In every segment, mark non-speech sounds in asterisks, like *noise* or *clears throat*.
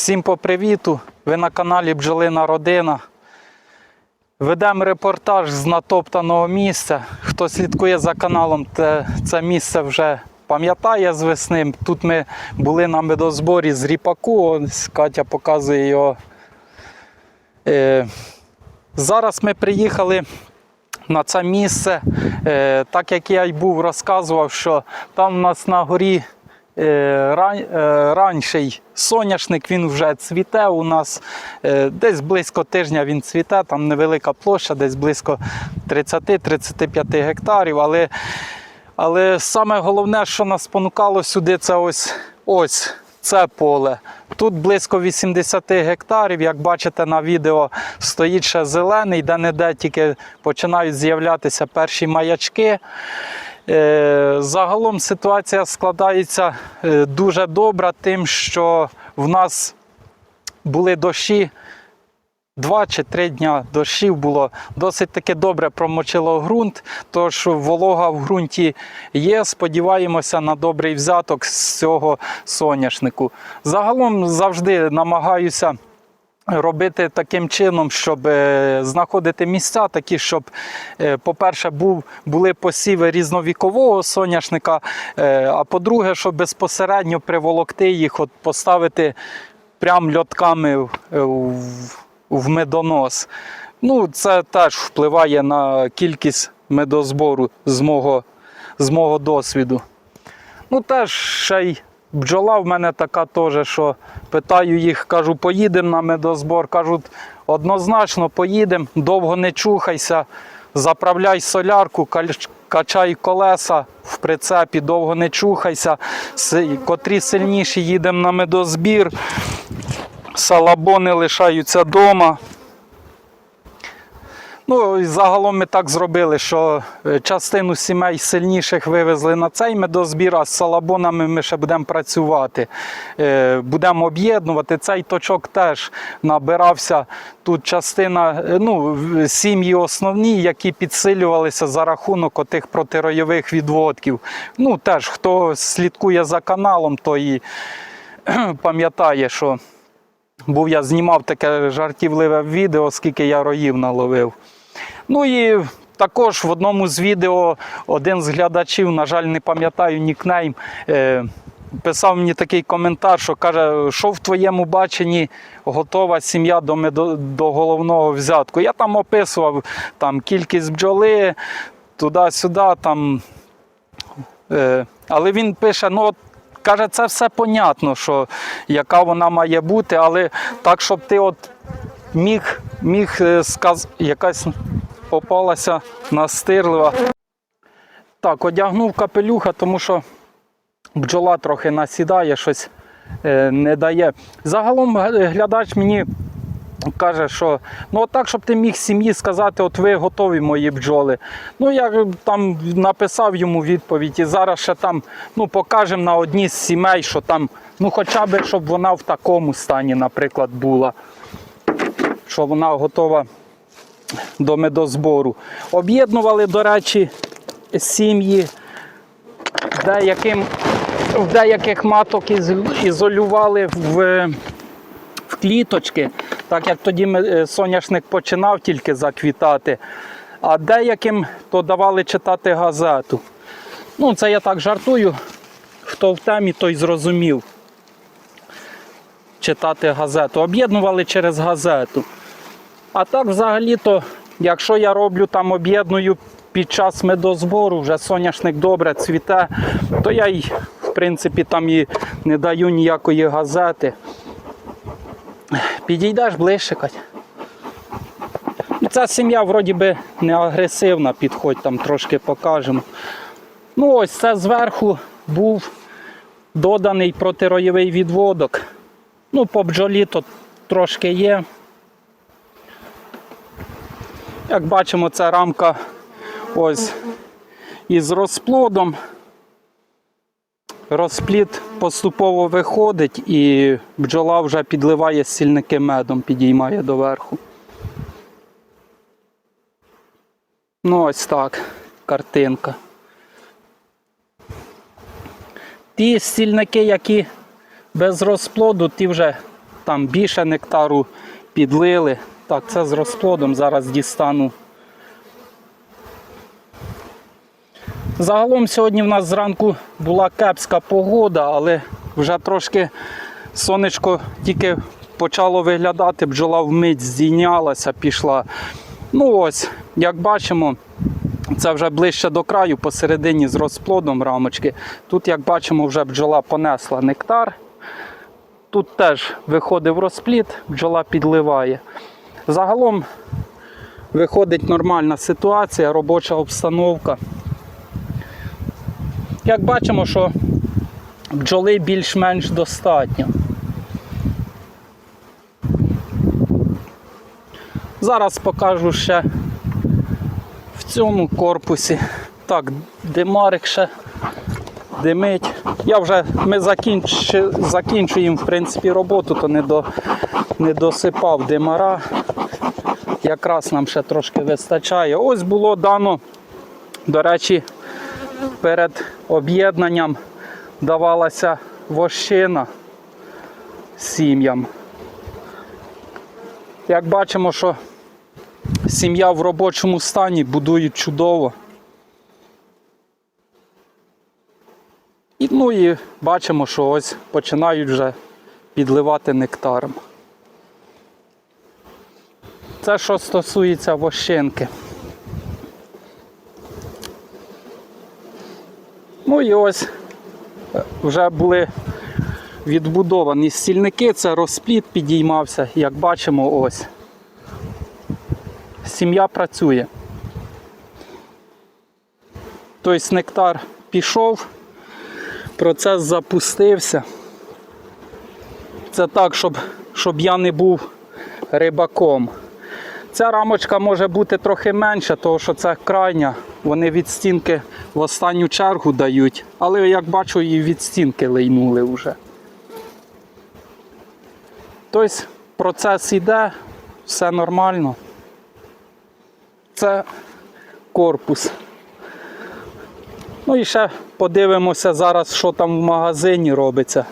Всім по привіту! Ви на каналі Бджолина Родина. Ведемо репортаж з натоптаного місця. Хто слідкує за каналом, це місце вже пам'ятає з весни. Тут ми були на медозборі з ріпаку. Ось Катя показує його. Е, зараз ми приїхали на це місце. Е, так як я й був розказував, що там у нас на горі ранший соняшник, він вже цвіте у нас. Е, десь близько тижня він цвіте, там невелика площа, десь близько 30-35 гектарів. Але, але саме головне, що нас спонукало сюди, це ось ось. Це поле. Тут близько 80 гектарів. Як бачите на відео, стоїть ще зелений, де-не-де тільки починають з'являтися перші маячки. Е, Загалом ситуація складається е, дуже добра, тим, що в нас були дощі. Два чи три дня дощів було досить таки добре промочило ґрунт, тож волога в ґрунті є. Сподіваємося на добрий взяток з цього соняшнику. Загалом завжди намагаюся робити таким чином, щоб е, знаходити місця такі, щоб, е, по-перше, були посіви різновікового соняшника, е, а по-друге, щоб безпосередньо приволокти їх, от поставити прям льотками в- в, в медонос. Ну, це теж впливає на кількість медозбору з мого, з мого досвіду. Ну, теж ще й бджола в мене така теж, що питаю їх, кажу, поїдемо на медозбор. Кажуть, однозначно поїдемо, довго не чухайся, заправляй солярку, качай колеса в прицепі, довго не чухайся. Котрі сильніші їдемо на медозбір, салабони лишаються вдома. Ну, і загалом ми так зробили, що е, частину сімей сильніших вивезли на цей медозбір, а з салабонами ми ще будемо працювати. Е, Будемо об'єднувати. Цей точок теж набирався. Тут частина, е, ну, сім'ї основні, які підсилювалися за рахунок отих протиройових відводків. Ну, теж хто слідкує за каналом, той і пам'ятає, що був я знімав таке жартівливе відео, скільки я роїв наловив. Ну і також в одному з відео один з глядачів, на жаль, не пам'ятаю нікнейм, е, писав мені такий коментар, що каже, що в твоєму баченні готова сім'я до, медо- до головного взятку. Я там описував там, кількість бджоли, туди-сюди. там. Е, але він пише, ну от каже, це все понятно, що яка вона має бути, але так, щоб ти от міг, міг е, сказ... якась попалася настирлива. Так, одягнув капелюха, тому що бджола трохи насідає, щось е, не дає. Загалом глядач мені каже, що ну так, щоб ти міг сім'ї сказати, от ви готові мої бджоли. Ну, я там написав йому відповідь, і зараз ще там ну, покажемо на одній з сімей, що там, ну хоча б щоб вона в такому стані, наприклад, була, що вона готова до медозбору. Об'єднували, до речі, сім'ї, деяким, в деяких маток ізолювали в в кліточки, так як тоді е, соняшник починав тільки заквітати, а деяким то давали читати газету. Ну, це я так жартую. Хто в темі, той зрозумів читати газету. Об'єднували через газету. А так, взагалі-то, якщо я роблю там, об'єдную під час медозбору, вже соняшник добре цвіте, то я й, в принципі, там і не даю ніякої газети. Підійдеш ближче, Кать. Ну, Ця сім'я вроді би не агресивна, підходь там трошки покажемо. Ну ось це зверху був доданий протироєвий відводок. Ну, по бджолі то трошки є. Як бачимо, це рамка ось із розплодом. Розплід поступово виходить і бджола вже підливає сільники медом, підіймає доверху. Ну, ось так, картинка. Ті стільники, які без розплоду, ті вже там більше нектару підлили. Так, це з розплодом зараз дістану. Загалом сьогодні в нас зранку була кепська погода, але вже трошки сонечко тільки почало виглядати, бджола вмить здійнялася, пішла. Ну ось, як бачимо, це вже ближче до краю, посередині з розплодом рамочки. Тут, як бачимо, вже бджола понесла нектар. Тут теж виходив розплід, бджола підливає. Загалом виходить нормальна ситуація, робоча обстановка. Як бачимо, що бджоли більш-менш достатньо. Зараз покажу ще в цьому корпусі. Так, димарик ще димить. Я вже, ми закінч, закінчуємо в принципі, роботу, то не, до, не досипав димара. Якраз нам ще трошки вистачає. Ось було дано, до речі, перед об'єднанням давалася вощина сім'ям. Як бачимо, що сім'я в робочому стані будують чудово. Ну і бачимо, що ось починають вже підливати нектаром. Це що стосується вощинки. Ну і ось е, вже були відбудовані стільники, це розплід підіймався, як бачимо, ось. Сім'я працює. Тобто нектар пішов, процес запустився. Це так, щоб, щоб я не був рибаком. Ця рамочка може бути трохи менша, тому що це крайня. Вони від стінки в останню чергу дають, але як бачу, і від стінки лейнули вже. Тобто процес йде, все нормально. Це корпус. Ну і ще подивимося зараз, що там в магазині робиться.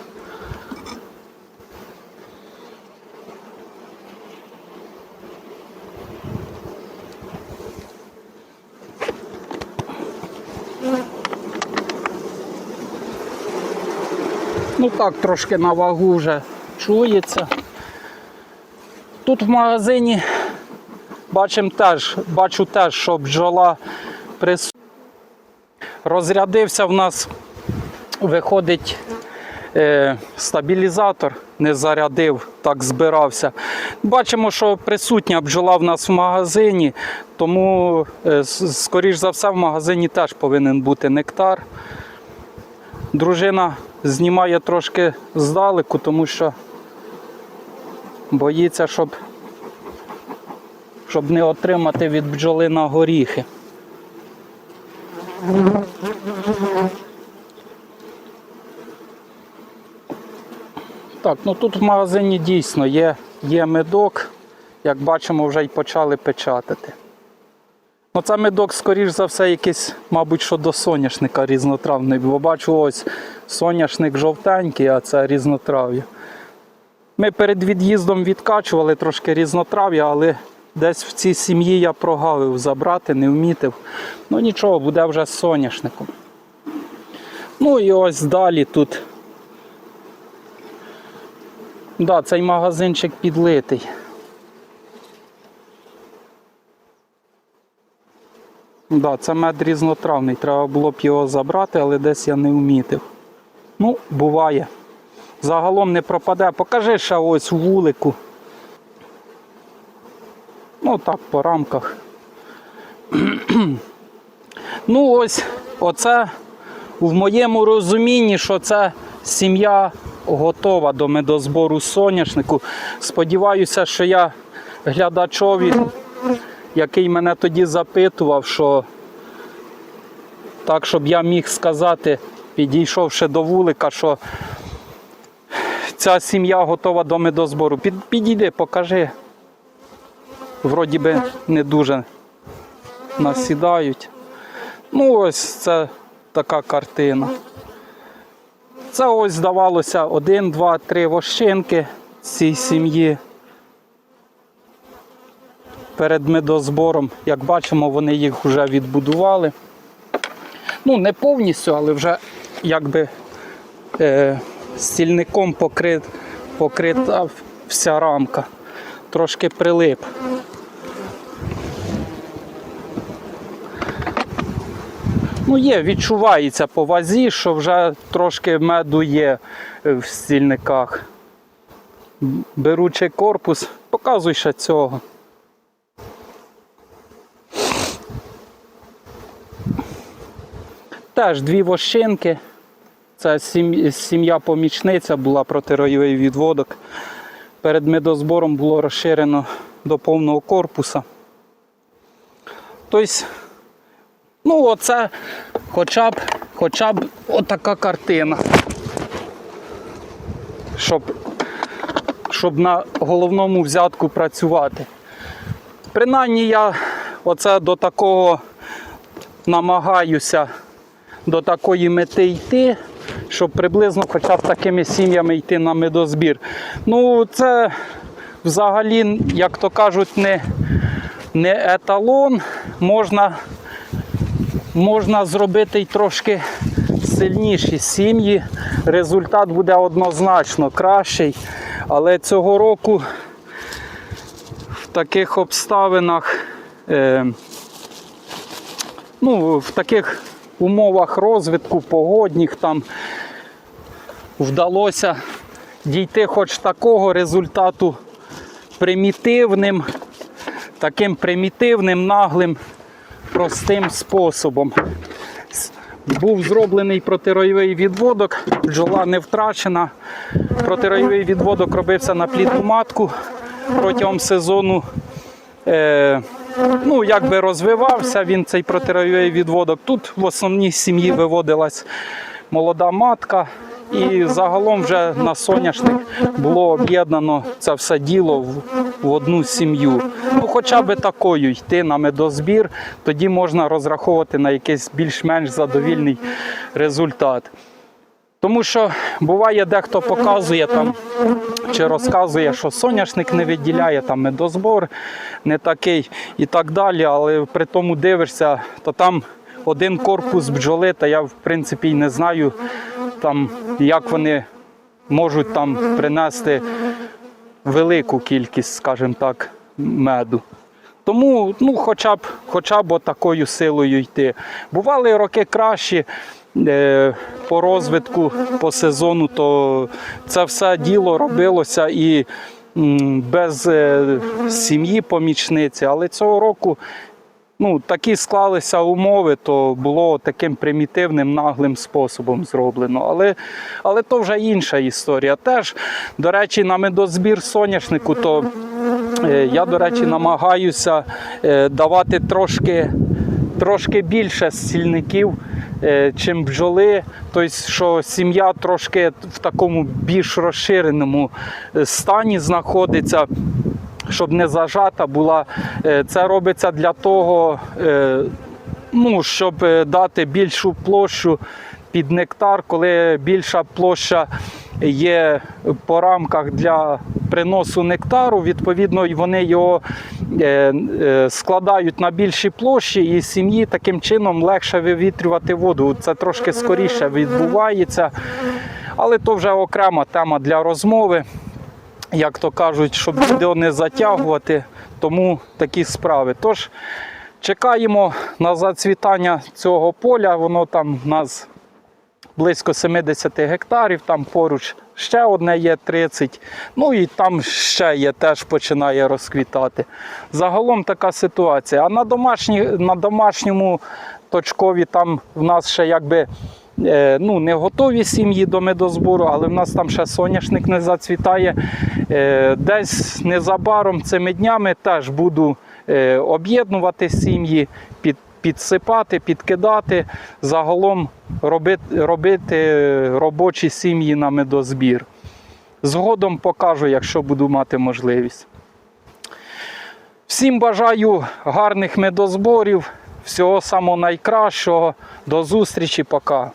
Так, трошки на вагу вже чується. Тут в магазині бачимо теж, бачу теж, що бджола присутня. Розрядився в нас, виходить е, стабілізатор, не зарядив, так збирався. Бачимо, що присутня бджола в нас в магазині, тому, е, скоріш за все, в магазині теж повинен бути нектар. Дружина знімає трошки здалеку, тому що боїться, щоб, щоб не отримати від бджоли на горіхи. Так, ну тут в магазині дійсно є, є медок, як бачимо, вже й почали печатати. Ну, це медок, скоріш за все, якийсь, мабуть, що до соняшника різнотравний, бо бачу ось соняшник жовтенький, а це різнотрав'я. Ми перед від'їздом відкачували трошки різнотрав'я, але десь в цій сім'ї я прогавив забрати, не вмітив. Ну нічого, буде вже з соняшником. Ну і ось далі тут. Да, цей магазинчик підлитий. Да, це мед різнотравний. Треба було б його забрати, але десь я не вмітив. Ну, буває. Загалом не пропаде. Покажи ще ось вулику. Ну так, по рамках. *clears throat* ну ось, оце в моєму розумінні, що це сім'я готова до медозбору соняшнику. Сподіваюся, що я глядачові, який мене тоді запитував, що так, щоб я міг сказати, підійшовши до вулика, що ця сім'я готова до медозбору. Під, підійди, покажи. Вроді би не дуже насідають. Ну, ось це така картина. Це ось здавалося один, два, три вощинки. цій сім'ї перед медозбором. Як бачимо, вони їх вже відбудували. Ну, не повністю, але вже якби е, стільником покрит, покрита вся рамка. Трошки прилип. Ну, є, відчувається по вазі, що вже трошки меду є е, в стільниках. Беручий корпус, показуй ще цього. Теж дві вощинки. Це сім'я помічниця була протиройовий відводок. Перед медозбором було розширено до повного корпуса. Тобто, ну, оце хоча б, хоча б отака картина. Щоб, щоб на головному взятку працювати. Принаймні я оце до такого намагаюся до такої мети йти, щоб приблизно хоча б такими сім'ями йти на медозбір. Ну, це взагалі, як то кажуть, не, не еталон. Можна, можна зробити й трошки сильніші сім'ї. Результат буде однозначно кращий. Але цього року в таких обставинах. Е, ну, в таких умовах розвитку, погодних там вдалося дійти хоч такого результату примітивним, таким примітивним, наглим, простим способом. Був зроблений протиройовий відводок, бджола не втрачена. Протиройовий відводок робився на плідну матку протягом сезону. Е, ну, якби розвивався він цей протиройовий відводок. Тут в основній сім'ї виводилась молода матка. І загалом вже на соняшник було об'єднано це все діло в, в одну сім'ю. Ну, хоча б такою йти на медозбір, тоді можна розраховувати на якийсь більш-менш задовільний результат. Тому що буває, дехто показує там чи розказує, що соняшник не виділяє, там медозбор не такий і так далі. Але при тому дивишся, то там один корпус бджоли, та я в принципі й не знаю, там, як вони можуть там принести велику кількість, скажімо так, меду. Тому ну, хоча б, хоча б такою силою йти. Бували роки кращі по розвитку, по сезону, то це все діло робилося і без е, сім'ї помічниці. Але цього року ну, такі склалися умови, то було таким примітивним, наглим способом зроблено. Але, але то вже інша історія. Теж, до речі, на медозбір соняшнику, то е, я, до речі, намагаюся е, давати трошки, трошки більше стільників. Е, Чим бджоли, тобто, що сім'я трошки в такому більш розширеному е, стані знаходиться, щоб не зажата була. Е, Це робиться для того, ну, щоб дати більшу площу під нектар, коли більша площа є по рамках для приносу нектару, відповідно, вони його е, е, складають на більші площі, і сім'ї таким чином легше вивітрювати воду. Це трошки скоріше відбувається, але то вже окрема тема для розмови як то кажуть, щоб відео не затягувати, тому такі справи. Тож чекаємо на зацвітання цього поля, воно там у нас близько 70 гектарів, там поруч ще одне є 30, ну і там ще є, теж починає розквітати. Загалом така ситуація. А на, домашні, на домашньому точкові там в нас ще якби е, ну, не готові сім'ї до медозбору, але в нас там ще соняшник не зацвітає. Е, Десь незабаром цими днями теж буду е, об'єднувати сім'ї, під, підсипати, підкидати, загалом робити, робити робочі сім'ї на медозбір. Згодом покажу, якщо буду мати можливість. Всім бажаю гарних медозборів, всього самого найкращого. До зустрічі, пока.